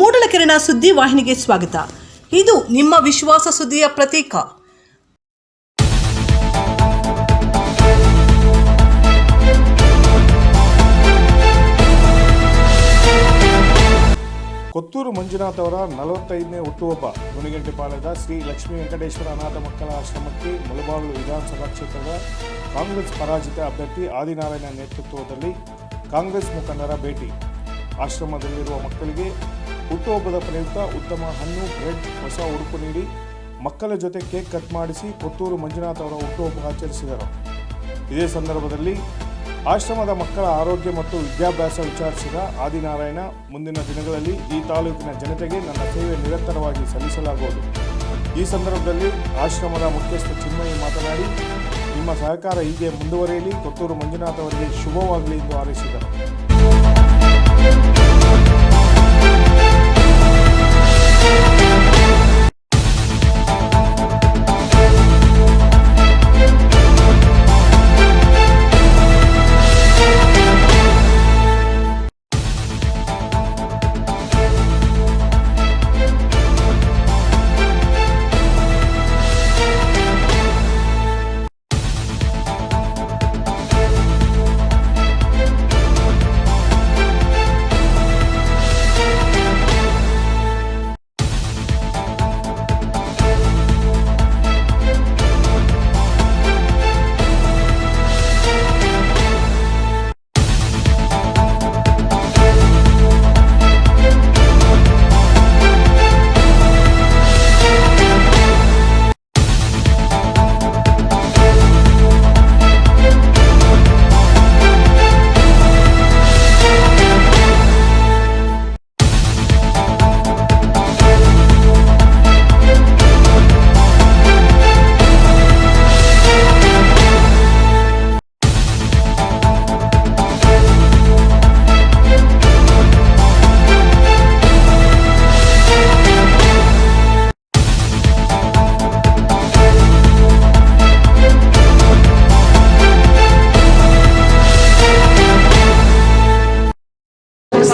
ಮೂಡಲಕೆರೆನ ಸುದ್ದಿ ವಾಹಿನಿಗೆ ಸ್ವಾಗತ. ಇದು ನಿಮ್ಮ ವಿಶ್ವಾಸ ಸುದ್ದಿಯ ಪ್ರತೀಕ. ಕೊತ್ತೂರು ಮಂಜುನಾಥ್ ಅವರ ನಲವತ್ತೈದನೇ ಹುಟ್ಟುಹಬ್ಬ. ಗುಣಿಗಂಟಿಪಾಳ್ಯದ ಶ್ರೀ ಲಕ್ಷ್ಮೀ ವೆಂಕಟೇಶ್ವರ ಅನಾಥ ಮಕ್ಕಳ ಆಶ್ರಮಕ್ಕೆ ಮುಳಬಾಗಿಲು ವಿಧಾನಸಭಾ ಕ್ಷೇತ್ರದ ಕಾಂಗ್ರೆಸ್ ಪರಾಜಿತ ಅಭ್ಯರ್ಥಿ ಆದಿನಾರಾಯಣ ನೇತೃತ್ವದಲ್ಲಿ ಕಾಂಗ್ರೆಸ್ ಮುಖಂಡರ ಭೇಟಿ. ಆಶ್ರಮದಲ್ಲಿರುವ ಮಕ್ಕಳಿಗೆ ಹುಟ್ಟುಹಬ್ಬದ ಪ್ರಯುಕ್ತ ಉತ್ತಮ ಹಣ್ಣು, ಬ್ರೆಡ್, ಹೊಸ ಉಡುಪು ನೀಡಿ ಮಕ್ಕಳ ಜೊತೆ ಕೇಕ್ ಕಟ್ ಮಾಡಿಸಿ ಕೊತ್ತೂರು ಮಂಜುನಾಥ್ ಅವರ ಹುಟ್ಟುಹಬ್ಬ ಆಚರಿಸಿದರು. ಇದೇ ಸಂದರ್ಭದಲ್ಲಿ ಆಶ್ರಮದ ಮಕ್ಕಳ ಆರೋಗ್ಯ ಮತ್ತು ವಿದ್ಯಾಭ್ಯಾಸ ವಿಚಾರಿಸಿದ ಆದಿನಾರಾಯಣ, ಮುಂದಿನ ದಿನಗಳಲ್ಲಿ ಈ ತಾಲೂಕಿನ ಜನತೆಗೆ ನನ್ನ ಸೇವೆ ನಿರಂತರವಾಗಿ ಸಲ್ಲಿಸಲಾಗುವುದು. ಈ ಸಂದರ್ಭದಲ್ಲಿ ಆಶ್ರಮದ ಮುಖ್ಯಸ್ಥ ಚಿನ್ಮಯಿ ಮಾತನಾಡಿ, ನಿಮ್ಮ ಸಹಕಾರ ಹೀಗೆ ಮುಂದುವರಿಯಲಿ ಕೊತ್ತೂರು ಮಂಜುನಾಥ್ ಅವರಿಗೆ ಶುಭವಾಗಲಿ ಎಂದು ಹಾರೈಸಿದರು.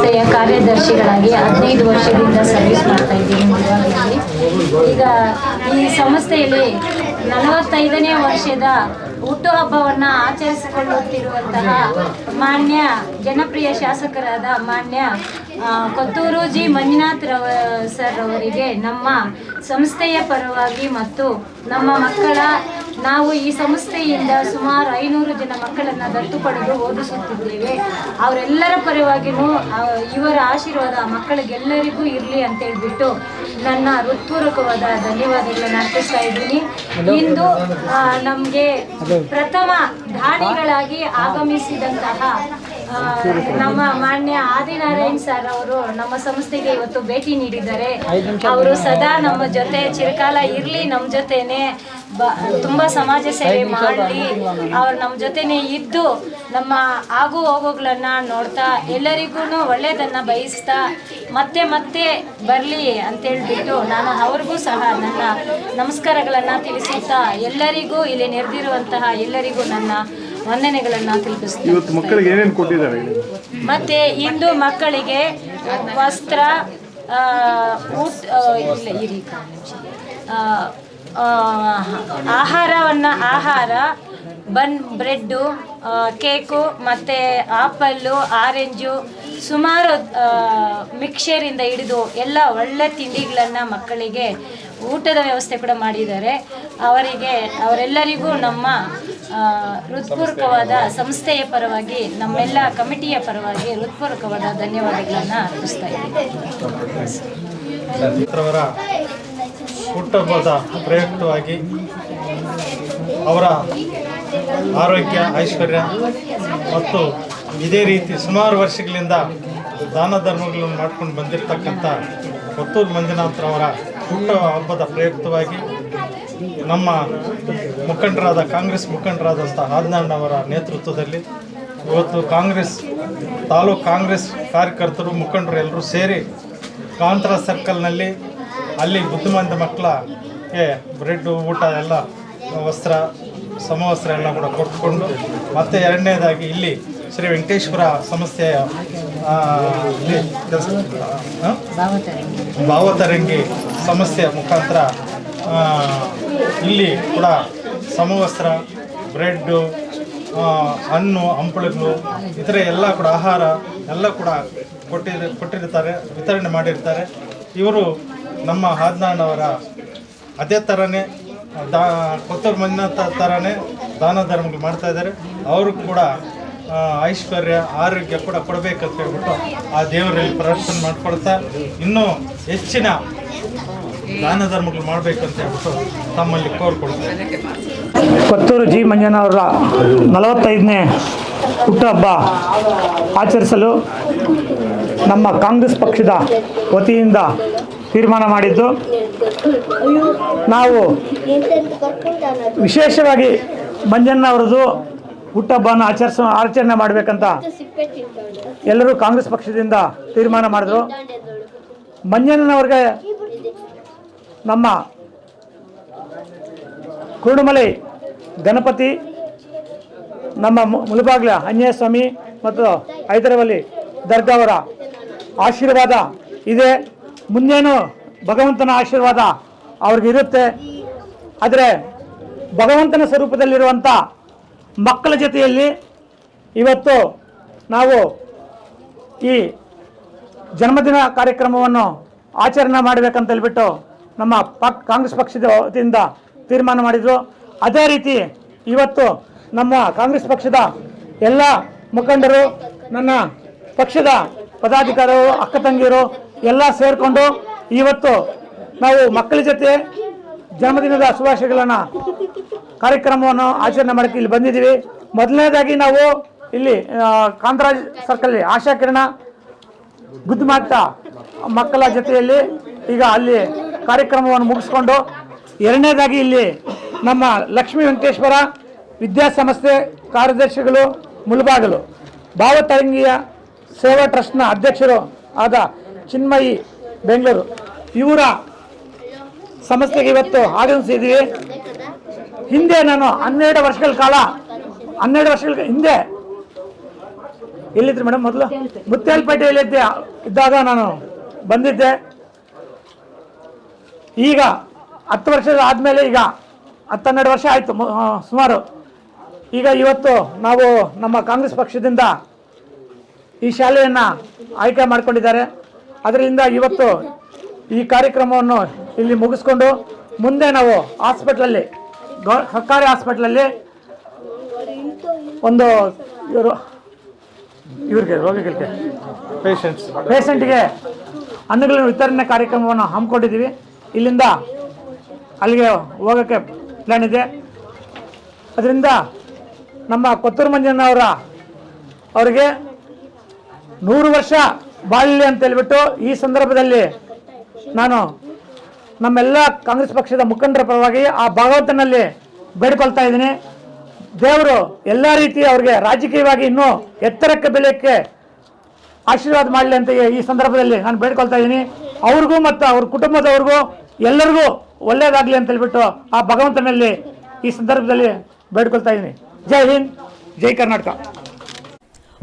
ಸಂಸ್ಥೆಯ ಕಾರ್ಯದರ್ಶಿಗಳಾಗಿ ಹದಿನೈದು ವರ್ಷದಿಂದ ಸರ್ವಿಸ್ ಮಾಡ್ತಾ ಇದ್ದೀನಿ ಈಗ ಈ ಸಂಸ್ಥೆಯಲ್ಲಿ ನಲವತ್ತೈದನೇ ವರ್ಷದ ಹುಟ್ಟುಹಬ್ಬವನ್ನು ಆಚರಿಸಿಕೊಳ್ಳುತ್ತಿರುವಂತಹ ಮಾನ್ಯ ಜನಪ್ರಿಯ ಶಾಸಕರಾದ ಮಾನ್ಯ ಕೊತ್ತೂರು ಜಿ. ಮಂಜುನಾಥ್ ರವ, ಸರ್ ಅವರಿಗೆ ನಮ್ಮ ಸಂಸ್ಥೆಯ ಪರವಾಗಿ ಮತ್ತು ನಮ್ಮ ಮಕ್ಕಳ ನಾವು ಈ ಸಂಸ್ಥೆಯಿಂದ ಸುಮಾರು ಐನೂರು ಜನ ಮಕ್ಕಳನ್ನು ದತ್ತು ಪಡೆದು ಓದಿಸುತ್ತಿದ್ದೇವೆ. ಅವರೆಲ್ಲರ ಪರವಾಗಿಯೂ ಇವರ ಆಶೀರ್ವಾದ ಆ ಮಕ್ಕಳಿಗೆಲ್ಲರಿಗೂ ಇರಲಿ ಅಂತ ಹೇಳ್ಬಿಟ್ಟು ನನ್ನ ಹೃತ್ಪೂರ್ವಕವಾದ ಧನ್ಯವಾದಗಳನ್ನು ಅರ್ಪಿಸ್ತಾ ಇದ್ದೀನಿ. ಇಂದು ನಮಗೆ ಪ್ರಥಮ ದಾನಿಗಳಾಗಿ ಆಗಮಿಸಿದಂತಹ ನಮ್ಮ ಮಾನ್ಯ ಆದಿನಾರಾಯಣ್ ಸರ್ ಅವರು ನಮ್ಮ ಸಂಸ್ಥೆಗೆ ಇವತ್ತು ಭೇಟಿ ನೀಡಿದ್ದಾರೆ. ಅವರು ಸದಾ ನಮ್ಮ ಜೊತೆ ಚಿರಕಾಲ ಇರಲಿ ನಮ್ಮ ಜೊತೆನೆ. ಬ ತುಂಬ ಸಮಾಜ ಸೇವೆ ಮಾಡಿ ಅವ್ರು ನಮ್ಮ ಜೊತೆನೇ ಇದ್ದು ನಮ್ಮ ಆಗು ಹೋಗುಗಳನ್ನ ನೋಡ್ತಾ ಎಲ್ಲರಿಗೂ ಒಳ್ಳೆಯದನ್ನು ಬಯಸ್ತಾ ಮತ್ತೆ ಮತ್ತೆ ಬರಲಿ ಅಂತೇಳ್ಬಿಟ್ಟು ನಾನು ಅವ್ರಿಗೂ ಸಹ ನನ್ನ ನಮಸ್ಕಾರಗಳನ್ನು ತಿಳಿಸುತ್ತಾ ಎಲ್ಲರಿಗೂ ಇಲ್ಲಿ ನೆರೆದಿರುವಂತಹ ಎಲ್ಲರಿಗೂ ನನ್ನ ವಂದನೆಗಳನ್ನು ತಿಳಿಸ್ತೀನಿ ಇವತ್ತು ಮಕ್ಕಳಿಗೆ ಏನೇನು ಕೊಟ್ಟಿದ್ದಾರೆ ಮತ್ತೆ ಇಂದು ಮಕ್ಕಳಿಗೆ ವಸ್ತ್ರ ಆ, ಊಟ ಆ, ಇಲ್ಲ ಆಹಾರವನ್ನು, ಆಹಾರ, ಬನ್, ಬ್ರೆಡ್ಡು ಕೇಕು, ಮತ್ತು ಆಪಲ್ಲು, ಆರೆಂಜು, ಸುಮಾರು ಮಿಕ್ಸರಿಂದ ಹಿಡಿದು ಎಲ್ಲ ಒಳ್ಳೆ ತಿಂಡಿಗಳನ್ನು ಮಕ್ಕಳಿಗೆ ಊಟದ ವ್ಯವಸ್ಥೆ ಕೂಡ ಮಾಡಿದ್ದಾರೆ. ಅವರಿಗೆ, ಅವರೆಲ್ಲರಿಗೂ ನಮ್ಮ ಹೃತ್ಪೂರ್ವಕವಾದ ಸಂಸ್ಥೆಯ ಪರವಾಗಿ, ನಮ್ಮೆಲ್ಲ ಕಮಿಟಿಯ ಪರವಾಗಿ ಹೃತ್ಪೂರ್ವಕವಾದ ಧನ್ಯವಾದಗಳನ್ನು ಅರ್ಪಿಸ್ತಾ ಇದ್ದೀನಿ. ಅವರ ಹುಟ್ಟುಹಬ್ಬದ ಪ್ರಯುಕ್ತವಾಗಿ ಅವರ ಆರೋಗ್ಯ, ಐಶ್ವರ್ಯ ಮತ್ತು ಇದೇ ರೀತಿ ಸುಮಾರು ವರ್ಷಗಳಿಂದ ದಾನ ಧರ್ಮಗಳನ್ನು ಮಾಡ್ಕೊಂಡು ಬಂದಿರತಕ್ಕಂಥ ಕೊತ್ತೂರು ಮಂಜುನಾಥ್ರವರ ಹುಟ್ಟ ಹಬ್ಬದ ಪ್ರಯುಕ್ತವಾಗಿ ನಮ್ಮ ಮುಖಂಡರಾದ ಕಾಂಗ್ರೆಸ್ ಮುಖಂಡರಾದಂಥ ಆದ್ನಾಣ್ಣವರ ನೇತೃತ್ವದಲ್ಲಿ ಇವತ್ತು ಕಾಂಗ್ರೆಸ್, ತಾಲೂಕು ಕಾಂಗ್ರೆಸ್ ಕಾರ್ಯಕರ್ತರು, ಮುಖಂಡರು ಎಲ್ಲರೂ ಸೇರಿ ಕಾಂತರ ಸರ್ಕಲ್ನಲ್ಲಿ ಅಲ್ಲಿ ಬುದ್ಧಿಮಾಂದ ಮಕ್ಕಳಿಗೆ ಬ್ರೆಡ್, ಊಟ ಎಲ್ಲ, ವಸ್ತ್ರ, ಸಮವಸ್ತ್ರ ಎಲ್ಲ ಕೂಡ ಕೊಟ್ಟುಕೊಂಡು ಮತ್ತು ಎರಡನೇದಾಗಿ ಇಲ್ಲಿ ಶ್ರೀ ವೆಂಕಟೇಶ್ವರ ಸಂಸ್ಥೆಯ? ಭಾವತರಂಗಿ ಸಂಸ್ಥೆಯ ಮುಖಾಂತರ ಇಲ್ಲಿ ಕೂಡ ಸಮವಸ್ತ್ರ ಬ್ರೆಡ್ಡು ಹಣ್ಣು, ಹಂಪಲುಗಳು, ಇತರೆ ಎಲ್ಲ ಕೂಡ ಆಹಾರ ಎಲ್ಲ ಕೂಡ ಕೊಟ್ಟಿರ್ ಕೊಟ್ಟಿರ್ತಾರೆ ವಿತರಣೆ ಮಾಡಿರ್ತಾರೆ ಇವರು ನಮ್ಮ ಹಾದ್ನಾಣ್ಣವರ ಅದೇ ಥರನೇ ದಾ, ಕೊತ್ತೂರು ಮಂಜುನಾಥ ಥರನೇ ದಾನ ಧರ್ಮಗಳು ಮಾಡ್ತಾ ಇದ್ದಾರೆ. ಅವರು ಕೂಡ ಐಶ್ವರ್ಯ, ಆರೋಗ್ಯ ಕೂಡ ಕೊಡಬೇಕಂತ ಹೇಳ್ಬಿಟ್ಟು ಆ ದೇವರಲ್ಲಿ ಪ್ರಾರ್ಥನೆ ಮಾಡಿಕೊಡ್ತಾ ಇನ್ನೂ ಹೆಚ್ಚಿನ ದಾನ ಧರ್ಮಗಳು ಮಾಡಬೇಕಂತ ಹೇಳ್ಬಿಟ್ಟು ತಮ್ಮಲ್ಲಿ ಕೋರ್ಕೊಳ್ತಾರೆ ಕೊತ್ತೂರು ಜಿ ಮಂಜನವರ ನಲವತ್ತೈದನೇ ಹುಟ್ಟುಹಬ್ಬ ಆಚರಿಸಲು ನಮ್ಮ ಕಾಂಗ್ರೆಸ್ ಪಕ್ಷದ ವತಿಯಿಂದ ತೀರ್ಮಾನ ಮಾಡಿದ್ದು? ನಾವು ವಿಶೇಷವಾಗಿ ಮಂಜಣ್ಣ ಅವರದು ಹುಟ್ಟಹಬ್ಬನ ಆಚರಿಸ, ಆಚರಣೆ ಮಾಡಬೇಕಂತ ಎಲ್ಲರೂ ಕಾಂಗ್ರೆಸ್ ಪಕ್ಷದಿಂದ ತೀರ್ಮಾನ ಮಾಡಿದ್ರು. ಮಂಜಣ್ಣನವ್ರಿಗೆ ನಮ್ಮ ಕುರುಡುಮಲೈ ಗಣಪತಿ, ನಮ್ಮ ಮುಳುಬಾಗ್ಲ ಆಂಜನೇಯ ಸ್ವಾಮಿ ಮತ್ತು ಹೈದರಾಬಾಲಿ ದರ್ಗಾವರ ಆಶೀರ್ವಾದ ಇದೆ. ಮುಂದೇನು ಭಗವಂತನ ಆಶೀರ್ವಾದ ಅವ್ರಿಗಿರುತ್ತೆ ಆದರೆ ಭಗವಂತನ ಸ್ವರೂಪದಲ್ಲಿರುವಂಥ ಮಕ್ಕಳ ಜೊತೆಯಲ್ಲಿ ಇವತ್ತು ನಾವು ಈ ಜನ್ಮದಿನ ಕಾರ್ಯಕ್ರಮವನ್ನು ಆಚರಣೆ ಮಾಡಬೇಕಂತ ಹೇಳ್ಬಿಟ್ಟು ನಮ್ಮ ಪಕ್, ಕಾಂಗ್ರೆಸ್ ಪಕ್ಷದ ವತಿಯಿಂದ ತೀರ್ಮಾನ ಮಾಡಿದರು. ಅದೇ ರೀತಿ ಇವತ್ತು ನಮ್ಮ ಕಾಂಗ್ರೆಸ್ ಪಕ್ಷದ ಎಲ್ಲ ಮುಖಂಡರು, ನನ್ನ ಪಕ್ಷದ ಪದಾಧಿಕಾರಿಗಳು, ಅಕ್ಕ ತಂಗಿಯರು ಎಲ್ಲ ಸೇರಿಕೊಂಡು ಇವತ್ತು ನಾವು ಮಕ್ಕಳ ಜೊತೆ ಜನ್ಮದಿನದ ಶುಭಾಶಯಗಳನ್ನು ಕಾರ್ಯಕ್ರಮವನ್ನು ಆಚರಣೆ ಮಾಡೋಕ್ಕೆ ಇಲ್ಲಿ ಬಂದಿದ್ದೀವಿ. ಮೊದಲನೇದಾಗಿ ನಾವು ಇಲ್ಲಿ ಕಾಂತರಾಜ್ ಸರ್ಕಲ್ ಆಶಾ ಕಿರಣ ಬುದ್ಧಿಮಾಟ ಮಕ್ಕಳ ಜೊತೆಯಲ್ಲಿ ಈಗ ಅಲ್ಲಿ ಕಾರ್ಯಕ್ರಮವನ್ನು ಮುಗಿಸ್ಕೊಂಡು ಎರಡನೇದಾಗಿ ಇಲ್ಲಿ ನಮ್ಮ ಲಕ್ಷ್ಮೀ ವೆಂಕಟೇಶ್ವರ ವಿದ್ಯಾಸಂಸ್ಥೆ ಕಾರ್ಯದರ್ಶಿಗಳು ಮುಳುಬಾಗಲು ಭಾವತರಂಗಿಯ ಸೇವಾ ಟ್ರಸ್ಟ್ನ ಅಧ್ಯಕ್ಷರು ಆದ ಚಿನ್ಮಯಿ, ಬೆಂಗಳೂರು. ಇವರ ಸಮಸ್ಯೆಗೆ ಇವತ್ತು ಆಗಮಿಸಿದ್ದೀವಿ ಹಿಂದೆ ನಾನು ಹನ್ನೆರಡು ವರ್ಷಗಳ ಕಾಲ, ಹನ್ನೆರಡು ವರ್ಷಗಳ ಹಿಂದೆ ಎಲ್ಲಿದ್ರಿ ಮೇಡಮ್ ಮೊದಲು? ಮುತ್ಯಾಲಪೇಟೆಯಲ್ಲಿದ್ದೆ ಇದ್ದಾಗ ನಾನು ಬಂದಿದ್ದೆ. ಈಗ ಹತ್ತು ವರ್ಷದ ಆದಮೇಲೆ ಈಗ ಹತ್ತನ್ನೆರಡು ವರ್ಷ ಆಯಿತು ಸುಮಾರು. ಈಗ ಇವತ್ತು ನಾವು ನಮ್ಮ ಕಾಂಗ್ರೆಸ್ ಪಕ್ಷದಿಂದ ಈ ಶಾಲೆಯನ್ನು ಆಯ್ಕೆ ಮಾಡಿಕೊಂಡಿದ್ದಾರೆ. ಅದರಿಂದ ಇವತ್ತು ಈ ಕಾರ್ಯಕ್ರಮವನ್ನು ಇಲ್ಲಿ ಮುಗಿಸ್ಕೊಂಡು ಮುಂದೆ ನಾವು ಹಾಸ್ಪಿಟ್ಲಲ್ಲಿ ಗೌ ಸರ್ಕಾರಿ ಹಾಸ್ಪಿಟ್ಲಲ್ಲಿ ಒಂದು ಇವರು ಇವ್ರಿಗೆ ರೋಗಿಗಳಿಗೆ. ಪೇಷಂಟ್ಸ್ ಪೇಷಂಟ್ಗೆ ಹಣ್ಣುಗಳ ವಿತರಣೆ ಕಾರ್ಯಕ್ರಮವನ್ನು ಹಮ್ಮಿಕೊಂಡಿದ್ದೀವಿ. ಇಲ್ಲಿಂದ ಅಲ್ಲಿಗೆ ಹೋಗೋಕ್ಕೆ ಪ್ಲ್ಯಾನ್ ಇದೆ. ಅದರಿಂದ ನಮ್ಮ ಕೊತ್ತೂರು ಅವರ ಅವರಿಗೆ ನೂರು ವರ್ಷ ಬಾಳಲಿ ಅಂತ ಹೇಳ್ಬಿಟ್ಟು ಈ ಸಂದರ್ಭದಲ್ಲಿ ನಾನು ನಮ್ಮೆಲ್ಲ ಕಾಂಗ್ರೆಸ್ ಪಕ್ಷದ ಮುಖಂಡರ ಪರವಾಗಿ ಆ ಭಗವಂತನಲ್ಲಿ ಬೇಡಿಕೊಳ್ತಾ ಇದ್ದೀನಿ. ದೇವರು ಎಲ್ಲ ರೀತಿ ಅವ್ರಿಗೆ ರಾಜಕೀಯವಾಗಿ ಇನ್ನೂ ಎತ್ತರಕ್ಕೆ ಬೆಲೆಯಕ್ಕೆ ಆಶೀರ್ವಾದ ಮಾಡಲಿ ಅಂತ ಈ ಸಂದರ್ಭದಲ್ಲಿ ನಾನು ಬೇಡ್ಕೊಳ್ತಾ ಇದ್ದೀನಿ. ಅವ್ರಿಗೂ ಮತ್ತು ಅವ್ರ ಕುಟುಂಬದವ್ರಿಗೂ ಎಲ್ಲರಿಗೂ ಒಳ್ಳೇದಾಗಲಿ ಅಂತ ಹೇಳ್ಬಿಟ್ಟು ಆ ಭಗವಂತನಲ್ಲಿ ಈ ಸಂದರ್ಭದಲ್ಲಿ ಬೇಡ್ಕೊಳ್ತಾ ಇದ್ದೀನಿ. ಜೈ ಹಿಂದ್, ಜೈ ಕರ್ನಾಟಕ.